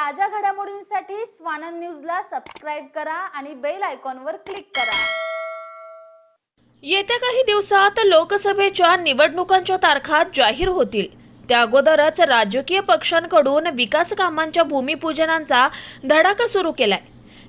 ताज्या घडामोडींसाठी स्वानंद न्यूजला सबस्क्राईब करा आणि बेल आयकॉनवर क्लिक करा. येत्या काही दिवसात लोकसभेच्या निवडणुकांच्या तारखा जाहीर होतील. त्या अगोदरच राजकीय पक्षांकडून विकास कामांच्या भूमिपूजनांचा धडाका सुरू केलाय.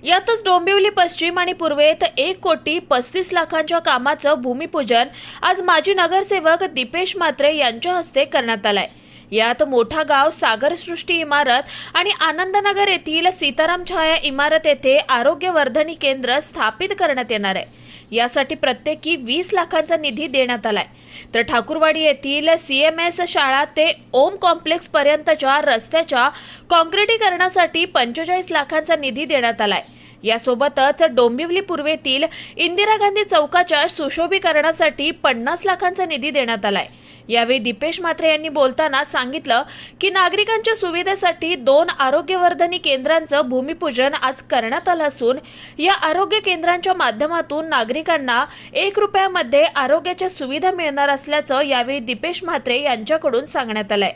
यातच डोंबिवली पश्चिम आणि पूर्वेत एक कोटी पस्तीस लाखांच्या कामाचं भूमिपूजन आज माजी नगरसेवक दीपेश म्हात्रे यांच्या हस्ते करण्यात आलंय. यात मोठा गाव सागरसृष्टी इमारत आणि आनंदनगर येथील सीताराम छाया इमारत येथे आरोग्यवर्धनी केंद्र स्थापित करण्यात येणार आहे. यासाठी प्रत्येकी वीस लाखांचा निधी देण्यात आलाय. तर ठाकूरवाडी येथील सीएमएस शाळा ते ओम कॉम्प्लेक्स पर्यंतच्या रस्त्याच्या कॉन्क्रिटीकरणासाठी पंचेचाळीस लाखांचा निधी देण्यात आलाय. यासोबतच डोंबिवली पूर्वेतील इंदिरा गांधी चौकाच्या सुशोभीकरणासाठी पन्नास लाखांचा निधी देण्यात आलाय. यावेळी दीपेश म्हात्रे यांनी बोलताना सांगितलं की नागरिकांच्या सुविधेसाठी दोन आरोग्यवर्धनी केंद्रांचं भूमिपूजन आज करण्यात आलं असून या आरोग्य केंद्रांच्या माध्यमातून नागरिकांना एक रुपयामध्ये आरोग्याच्या सुविधा मिळणार असल्याचं यावेळी दीपेश म्हात्रे यांच्याकडून सांगण्यात आलंय.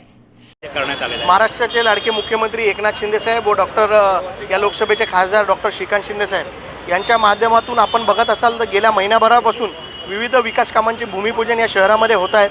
महाराष्ट्राचे लाडके मुख्यमंत्री एकनाथ शिंदेसाहेब व डॉक्टर या लोकसभेचे खासदार डॉक्टर श्रीकांत शिंदेसाहेब यांच्या माध्यमातून आपण बघत असाल तर गेल्या महिनाभरापासून विविध विकास कामांचे भूमिपूजन या शहरामध्ये होत आहेत.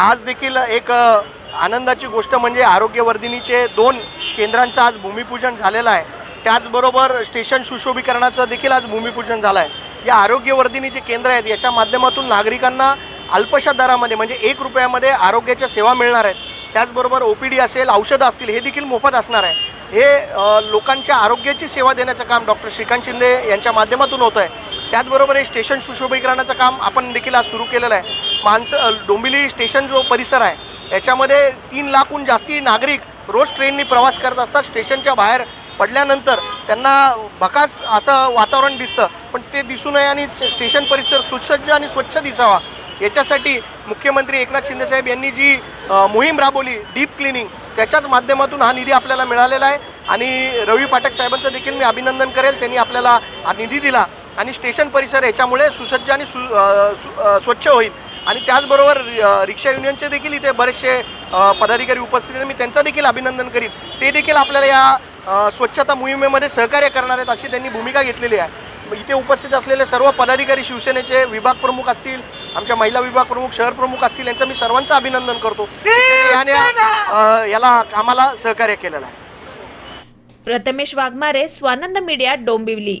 आज देखील एक आनंदाची गोष्ट म्हणजे आरोग्यवर्धिनीचे दोन केंद्रांचं आज भूमिपूजन झालेलं आहे. त्याचबरोबर स्टेशन सुशोभीकरणाचं देखील आज भूमिपूजन झालं आहे. या आरोग्यवर्धिनीचे केंद्र आहेत याच्या माध्यमातून नागरिकांना अल्पशा दरामध्ये म्हणजे एक रुपयामध्ये आरोग्याच्या सेवा मिळणार आहेत. त्याचबरोबर ओ पी डी असेल औषधं असतील हे देखील मोफत असणार आहे. हे लोकांच्या आरोग्याची सेवा देण्याचं काम डॉक्टर श्रीकांत शिंदे यांच्या माध्यमातून होतं आहे त्याचबरोबर हे स्टेशन सुशोभीकरणाचं काम आपण देखील आज सुरू केलेलं आहे. माणसं डोंबिली डोंबिवली स्टेशन जो परिसर आहे याच्यामध्ये तीन लाखहून जास्ती नागरिक रोज ट्रेननी प्रवास करत असतात. स्टेशनच्या बाहेर पडल्यानंतर त्यांना भकास असं वातावरण दिसतं. पण ते दिसू नये आणि स्टेशन परिसर सुसज्ज आणि स्वच्छ दिसावा. याच्यासाठी मुख्यमंत्री एकनाथ शिंदेसाहेब यांनी जी मोहीम राबवली डीप क्लिनिंग त्याच्याच माध्यमातून हा निधी आपल्याला मिळालेला आहे. आणि रवी पाठक साहेबांचं देखील मी अभिनंदन करेल. त्यांनी आपल्याला हा निधी दिला. आणि स्टेशन परिसर याच्यामुळे सुसज्ज आणि सु स्वच्छ होईल. आणि त्याचबरोबर रिक्षा युनियनचे देखील इथे बरेचसे पदाधिकारी उपस्थित आहेत. मी त्यांचं देखील अभिनंदन करीन. ते देखील आपल्याला या स्वच्छता मोहिमेमध्ये सहकार्य करणार आहेत अशी त्यांनी भूमिका घेतलेली आहे. इथे उपस्थित असलेले सर्व पदाधिकारी शिवसेनेचे विभाग प्रमुख असतील आमच्या महिला विभाग प्रमुख शहर प्रमुख असतील यांचं मी सर्वांचं अभिनंदन करतो. याने याला कामाला सहकार्य केलेलं आहे. प्रथमेश वाघमारे स्वानंद मीडिया डोंबिवली.